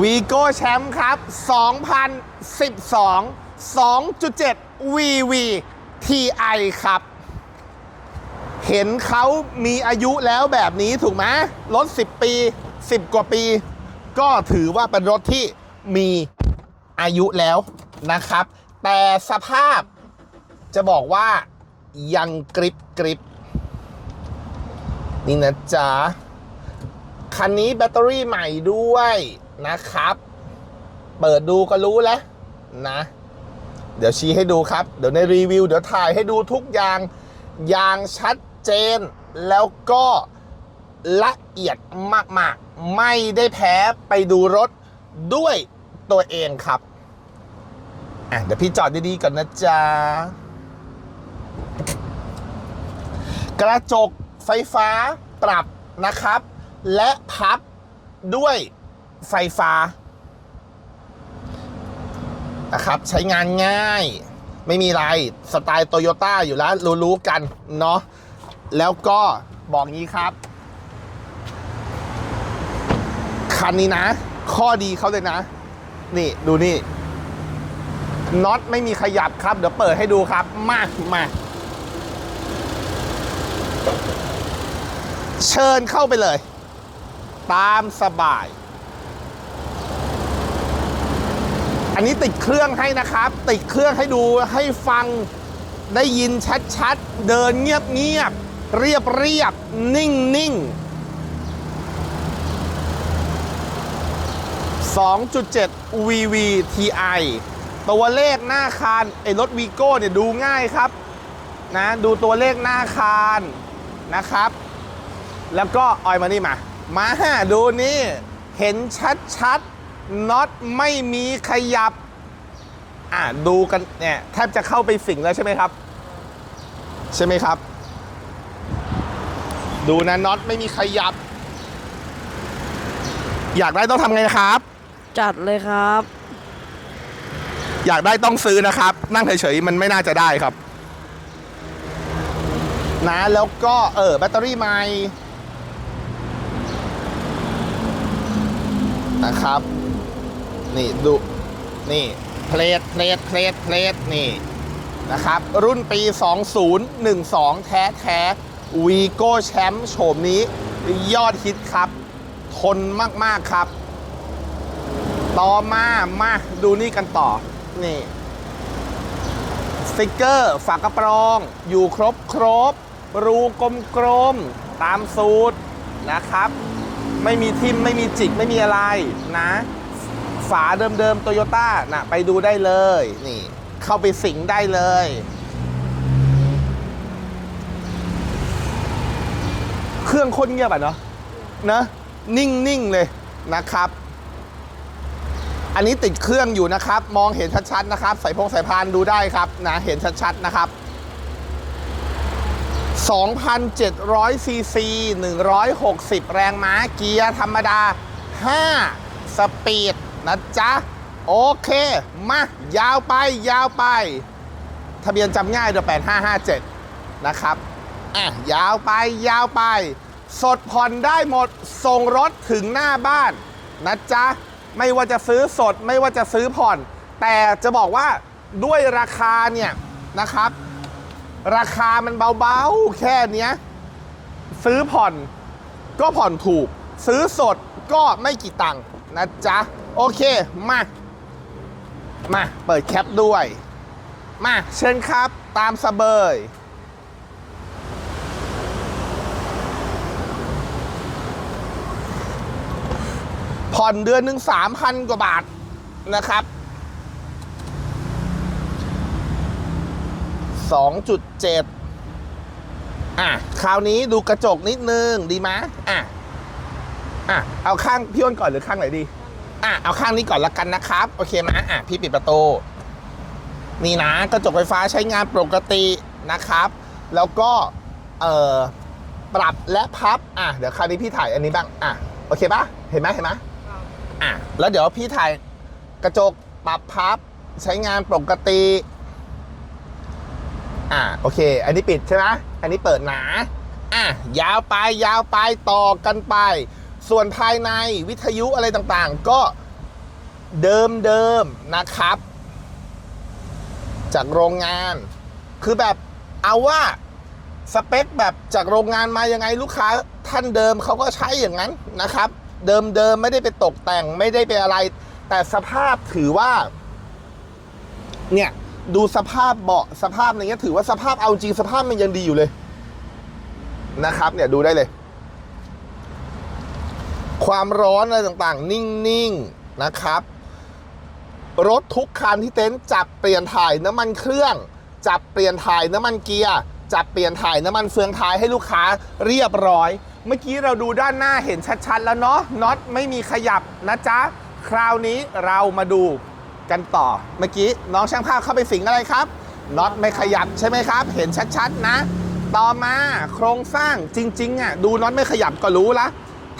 วีโก้แชมป์ครับ 2012 2.7 VV TI ครับ เห็นเขามีอายุแล้วแบบนี้ถูกไหมรถ 10 ปี 10 กว่าปี ก็ถือว่าเป็นรถที่มีอายุแล้วนะครับ แต่สภาพจะบอกว่ายังกริบกริบนี่นะจ๊ะ คันนี้แบตเตอรี่ใหม่ด้วย นะครับ เปิดดูก็รู้แล้วนะ เดี๋ยวชี้ให้ดูครับ เดี๋ยวในรีวิว เดี๋ยวถ่ายให้ดูทุกอย่างอย่างชัดเจน แล้วก็ละเอียดมากๆ ไม่ได้แพ้ไปดูรถด้วยตัวเองครับอะเดี๋ยวพี่จอดดีๆก่อนนะจ๊ะ กระจกไฟฟ้าปรับนะครับ และพับด้วย ไฟฟ้านะครับใช้งานง่าย ไม่มีไรสไตล์โตโยต้าอยู่แล้วรู้ๆกันเนาะแล้วก็บอกงี้ครับ คันนี้นะ ข้อดีเขาเลยนะ นี่ดูนี่น็อตไม่มีขยับครับ เดี๋ยวเปิดให้ดูครับมากมาเชิญเข้าไปเลย ตามสบาย อันนี้ติดเครื่องให้นะครับ ติดเครื่องให้ดูให้ฟังได้ยินชัดๆ เดินเงียบๆเรียบเรียบนิ่งนิ่ง2.7 VV TI ตัวเลขหน้าคานไอ้รถวีโก้เนี่ยดูง่ายครับนะดูตัวเลขหน้าคานนะครับ แล้วก็ออยมานี่มา มาดูนี่ เห็นชัดๆ น็อตไม่มีขยับ อ่าดูกันเนี่ยแทบจะเข้าไปสิงแล้วใช่ไหมครับ ใช่ไหมครับ ดูนะน็อตไม่มีขยับ อยากได้ต้องทำไงครับ จัดเลยครับ อยากได้ต้องซื้อนะครับ นั่งเฉยๆมันไม่น่าจะได้ครับนะแล้วก็เออแบตเตอรี่ใหม่นะครับ นี่ดูนี่เพลทเพลทเพลทเพลทนี่นะครับ รุ่นปี 2012 แท้แท้วีโก้แชมป์โฉมนี้ยอดฮิตครับ ทนมาก ๆ ครับ ต่อมา มาดูนี่กันต่อ นี่สติกเกอร์ ฝากระโปรงอยู่ครบครบ รูกลมกลมๆตามสูตรนะครับ ไม่มีทิมไม่มีจิก ไม่มีอะไรนะ ฝาเดิมๆโตโยต้านะไปดูได้เลย นี่ เข้าไปสิงได้เลย เครื่องคนเงียบอะเนาะนะนิ่งๆเลยนะครับ อันนี้ติดเครื่องอยู่นะครับ มองเห็นชัดๆนะครับ ใส่พงใส่พานดูได้ครับนะเห็นชัดๆนะครับ2,700ซีซี160 แรงม้าเกียร์ธรรมดา 5 สปีด นะจ๊ะ โอเค มา ยาวไปยาวไป ทะเบียนจำง่ายเดี๋ยว8557 นะครับ อะ ยาวไปยาวไป สดผ่อนได้หมด ส่งรถถึงหน้าบ้าน นะจ๊ะ ไม่ว่าจะซื้อสดไม่ว่าจะซื้อผ่อน แต่จะบอกว่าด้วยราคาเนี่ยนะครับ ราคามันเบาๆ แค่เนี้ย ซื้อผ่อนก็ผ่อนถูก ซื้อสดก็ไม่กี่ตังค์ นะจ๊ะ โอเค มา มาเปิดแคปด้วย มาเชิญครับตามสเบยผ่อนเดือนหนึ่งสามพันกว่าบาทนะครับ 2.7 อะ คราวนี้ดูกระจกนิดนึง ดีไหมอะ อะเอาข้างพี่อ้นก่อนหรือข้างไหนดี อะเอาข้างนี้ก่อนละกันนะครับ โอเคไหมอะพี่ปิดประตู นี่นะกระจกไฟฟ้าใช้งานปกตินะครับ แล้วก็เอ่อปรับและพับ อะเดี๋ยวคราวนี้พี่ถ่ายอันนี้บ้าง อะโอเคปะเห็นไหมเห็นไหมอะแล้วเดี๋ยวพี่ถ่ายกระจกปรับพับ ใช้งานปกติ อะโอเค อันนี้ปิดใช่ไหมอันนี้เปิดหนา อะยาวไปยาวไปต่อกันไป ส่วนภายในวิทยุอะไรต่างๆ ก็เดิมเดิมๆนะครับ จากโรงงาน คือแบบเอาว่าสเปคแบบจากโรงงานมายังไงลูกค้าท่านเดิมเขาก็ใช้อย่างนั้นนะครับเดิมเดิมๆไม่ได้ไปตกแต่งไม่ได้ไปอะไร แต่สภาพถือว่า เนี่ยดูสภาพเบาะสภาพอะไรเงี้ยถือว่าสภาพเอาจริงสภาพมันยังดีอยู่เลยนะครับ เนี่ยดูได้เลย ความร้อนอะไรต่างๆ นิ่งๆนะครับ รถทุกคันที่เต็นท์จับเปลี่ยนถ่ายน้ำมันเครื่อง จับเปลี่ยนถ่ายน้ำมันเกียร์จับเปลี่ยนถ่ายน้ำมันเฟืองท้ายให้ลูกค้าเรียบร้อย เมื่อกี้เราดูด้านหน้าเห็นชัดๆแล้วเนาะน็อตไม่มีขยับนะจ๊ะคราวนี้เรามาดูกันต่อเมื่อกี้น้องช่างภาพเข้าไปสิงอะไรครับน็อตไม่ขยับใช่ไหมครับ เห็นชัดๆนะ ต่อมาโครงสร้างจริงๆอะดูน็อตไม่ขยับก็รู้ละ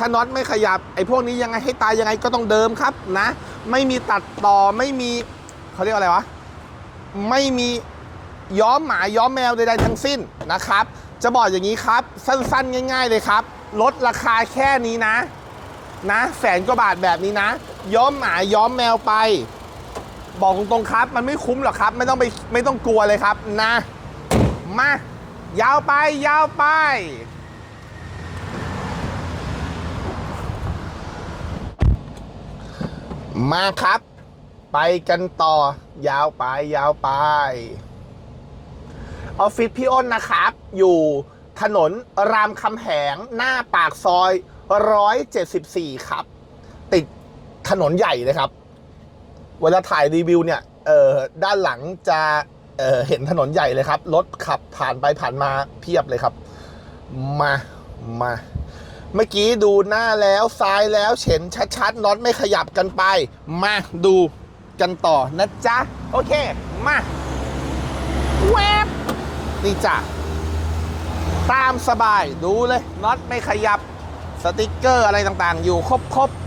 ถ้าน็อตไม่ขยับไอ้พวกนี้ยังไงให้ตายยังไงก็ต้องเดิมครับนะ ไม่มีตัดต่อไม่มีเขาเรียกอะไรวะไม่มีย้อมหมาย้อมแมวใดๆทั้งสิ้นนะครับ จะบอกอย่างนี้ครับ สั้นๆ ง่าย ๆ เลยครับลดราคาแค่นี้นะ นะแสนกว่าบาทแบบนี้นะ ย้อมหมาย้อมแมวไป บอกตรงๆครับ มันไม่คุ้มหรอกครับ ไม่ต้องไปไม่ต้องกลัวเลยครับนะ มายาวไปยาวไป มาครับ ไปกันต่อ ยาวไปยาวไปออฟฟิศพี่อ้นนะครับ อยู่ถนนรามคำแหงหน้าปากซอย 174 ครับ ติดถนนใหญ่เลยครับ เวลาถ่ายรีวิวเนี่ยเออด้านหลังจะเเห็นถนนใหญ่เลยครับ รถขับผ่านไปผ่านมาเพียบเลยครับ มา มา เมื่อกี้ดูหน้าแล้วซ้ายแล้วเห็นชัดๆน็อตไม่ขยับกันไป มาดูกันต่อนะจ๊ะ โอเค มาแวบนี่จ้ะตามสบายดูเลยน็อตไม่ขยับสติกเกอร์อะไรต่างๆ อยู่ครบครบๆ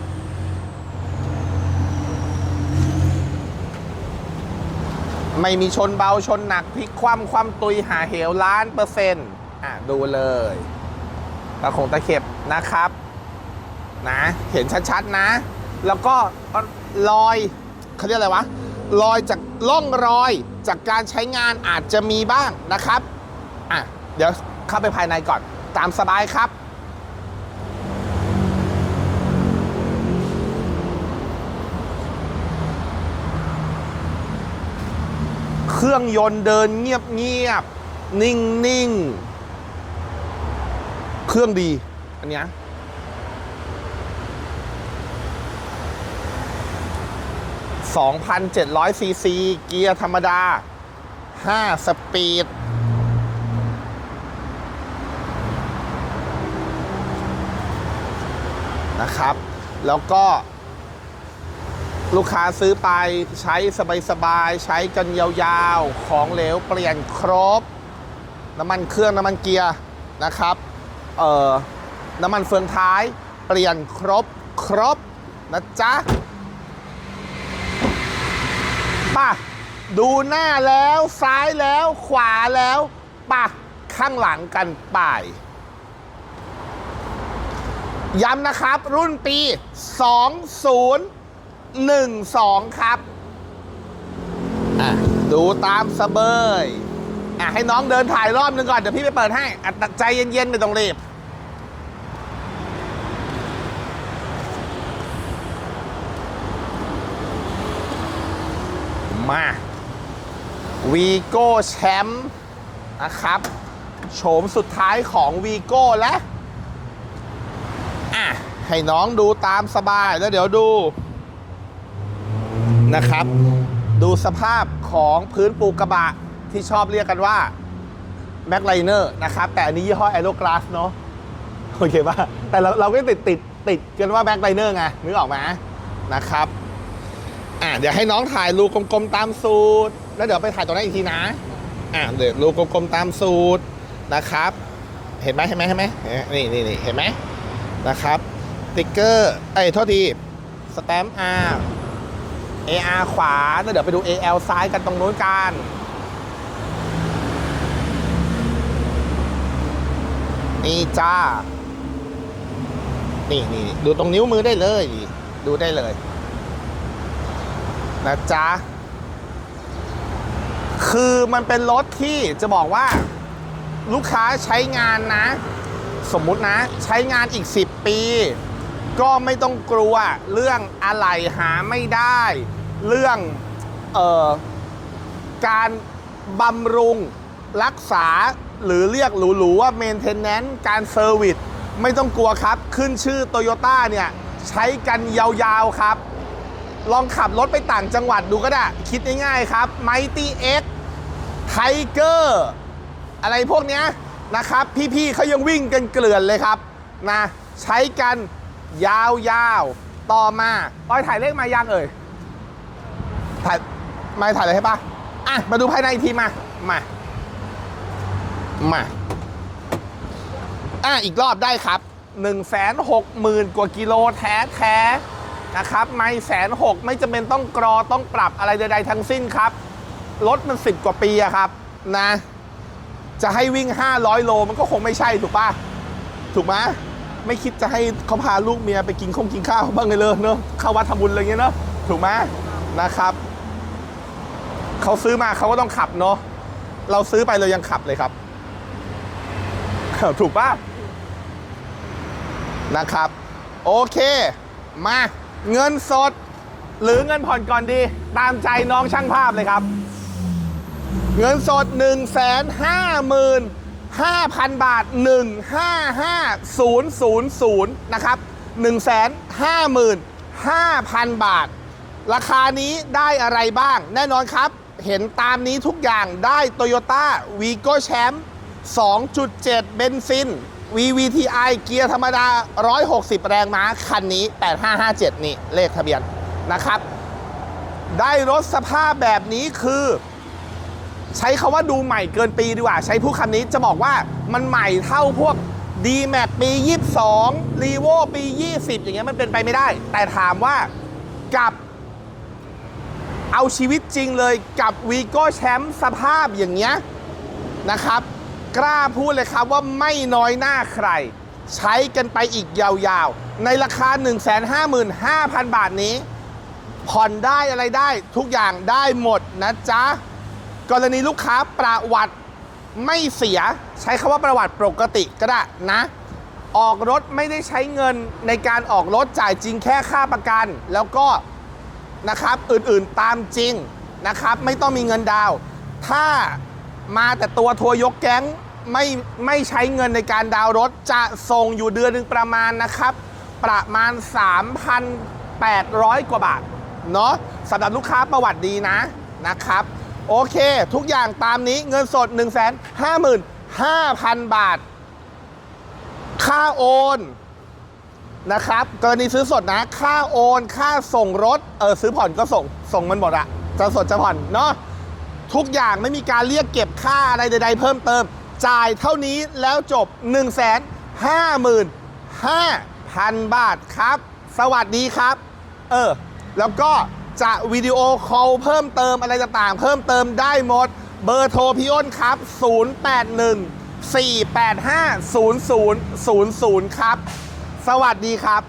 ไม่มีชนเบาชนหนักพลิกคว่ำคว่ำตุยหาเหวล้านเปอร์เซ็นต์อะดูเลย ตะคงตะเข็บนะครับนะเห็นชัดๆนะ แล้วก็รอยเขาเรียกอะไรวะรอยจากล่องรอยจากการใช้งานอาจจะมีบ้างนะครับอะเดี๋ยวเข้าไปภายในก่อนตามสบายครับเครื่องยนต์เดินเงียบๆ นิ่งๆ เครื่องดี อันเนี้ย2,700ซีซีเกียร์ธรรมดา 5 สปีด นะครับ แล้วก็ลูกค้าซื้อไปใช้สบายๆ ใช้กันยาวๆ ของเหลวเปลี่ยนครบ น้ำมันเครื่องน้ำมันเกียร์นะครับ น้ำมันเฟืองท้าย เปลี่ยนครบครบนะจ๊ะป่ะดูหน้าแล้วซ้ายแล้วขวาแล้วป่ะข้างหลังกันป่ายย้ำนะครับ รุ่นปี 2012 ครับ อะ ดูตามสเบยอะ ให้น้องเดินถ่ายรอบนึงก่อน เดี๋ยวพี่ไปเปิดให้อะตัดใจเย็นๆไม่ต้องรีบ มาวีโก้แชมป์นะครับ โฉมสุดท้ายของวีโก้และอะ ให้น้องดูตามสบายแล้วเดี๋ยวดูนะครับ ดูสภาพของพื้นปูกระบะที่ชอบเรียกกันว่าแม็กไลเนอร์นะครับ แต่อันนี้ยี่ห้อแอโรกลาสเนาะโอเคป่ะแต่เราเราก็ติดติดติดกันว่าแม็กไลเนอร์ไงนึกออกไหมนะครับ อะเดี๋ยวให้น้องถ่ายรูกลมๆตามสูตร แล้วเดี๋ยวไปถ่ายตรงนั้นอีกทีนะ อะเดี๋ยวรูกลมๆตามสูตรนะครับ เห็นไหมเห็นไหมเห็นไหมนี่นี่นี่เห็นไหมนะครับสติ๊กเกอร์เอ้โทษทีสแตมป์ R AR ขวาแล้วเดี๋ยวไปดู AL ซ้ายกันตรงนู้นกันนี่จ้า นี่นี่ดูตรงนิ้วมือได้เลย ดูได้เลย นะจ๊ะ คือมันเป็นรถที่จะบอกว่าลูกค้าใช้งานนะ สมมุตินะ ใช้งานอีก 10 ปี ก็ไม่ต้องกลัวเรื่องอะไหล่หาไม่ได้ เรื่องออการบำรุงรักษาหรือเรียกหรูๆว่า maintenance การเซอร์วิสไม่ต้องกลัวครับ ขึ้นชื่อโตโยต้าเนี่ย ใช้กันยาวๆครับ ลองขับรถไปต่างจังหวัดดูก็ได้ คิดง่ายๆครับ Mighty X Tiger อะไรพวกเนี้ยนะครับ พี่ๆเขายังวิ่งกันเกลื่อนเลยครับนะใช้กันยาวๆ ต่อมาออยถ่ายเลขมายังเอ่ยถ่ายไม่ถ่ายเลยใช่ปะอะ มาดูภายในอีกทีมา มา มา อะ อีกรอบได้ครับ 1 6 0 0 0 0 กว่ากิโลแท้แท้ นะครับไม่แสนหกไม่จำเป็นต้องกรอต้องปรับอะไรใดๆทั้งสิ้นครับ รถมัน 10 กว่าปีอะครับนะ จะให้วิ่ง 500 โลมันก็คงไม่ใช่ถูกปะถูกไหมไม่คิดจะให้เขาพาลูกเมียไปกินข้งกินข้าวบ้างเลยเลยเนอะเข้าวัดทำบุญอะไรเงี้ยเนอะถูกไหมนะครับเขาซื้อมาเขาก็ต้องขับเนาะเราซื้อไปเรายังขับเลยครับ ถูกปะนะครับ โอเค มา เงินสด หรือเงินผ่อนก่อนดี ตามใจน้องช่างภาพเลยครับ เงินสด 1 5 5 0 0 0 บาท 155000 นะครับ 155,000 บาท ราคานี้ได้อะไรบ้าง แน่นอนครับ เห็นตามนี้ทุกอย่างได้ Toyota v i g o Champ 2.7 เบนซิน VVTi เกียร์ธรรมดา 160 แรงม้า คันนี้ 8557 นี่เลขทะเบียนนะครับ ได้รถสภาพแบบนี้คือ ใช้คาว่าดูใหม่เกินปีดีกว่า ใช้ผู้คำนี้จะบอกว่ามันใหม่เท่าพวก d m a x ปี 22 r e v o ปี 20 อย่างเงี้ยมันเป็นไปไม่ได้ แต่ถามว่ากับเอาชีวิตจริงเลยกับ v i g o Champ สภาพอย่างเงี้ยนะครับ กล้าพูดเลยครับว่าไม่น้อยหน้าใคร ใช้กันไปอีกยาวๆ ในราคา 155,000 บาทนี้ ผ่อนได้อะไรได้ทุกอย่างได้หมดนะจ๊ะ กรณีลูกค้าประวัติไม่เสีย ใช้คำว่าประวัติปกติก็ได้นะ ออกรถไม่ได้ใช้เงินในการออกรถจ่ายจริงแค่ค่าประกัน แล้วก็นะครับอื่นๆตามจริงนะครับ ไม่ต้องมีเงินดาว ถ้ามาแต่ตัวทัวยกแก๊ง ไม่ไม่ใช้เงินในการดาวรถจะส่งอยู่เดือนหนึ่งประมาณนะครับ ประมาณ 3,800 กว่าบาท เนาะสำหรับลูกค้าประวัติดีนะนะครับ โอเค ทุกอย่างตามนี้เงินสด 1 5 5 0 0 0 บาท ค่าโอนนะครับกรณีซื้อสดนะ ค่าโอน ค่าส่งรถ เออซื้อผ่อนก็ส่ง ส่งมันหมดอะจะสดจะผ่อนเนาะทุกอย่างไม่มีการเรียกเก็บค่าอะไรใด ๆ เพิ่มเติม จ่ายเท่านี้แล้วจบ 1 5 5 0 0 0 บาทครับ สวัสดีครับ เออ แล้วก็จะวิดีโอคอลเพิ่มเติมอะไรต่างๆ เพิ่มเติมได้หมด เบอร์โทรพี่อ้นครับ 081 485 0000 ครับ สวัสดีครับ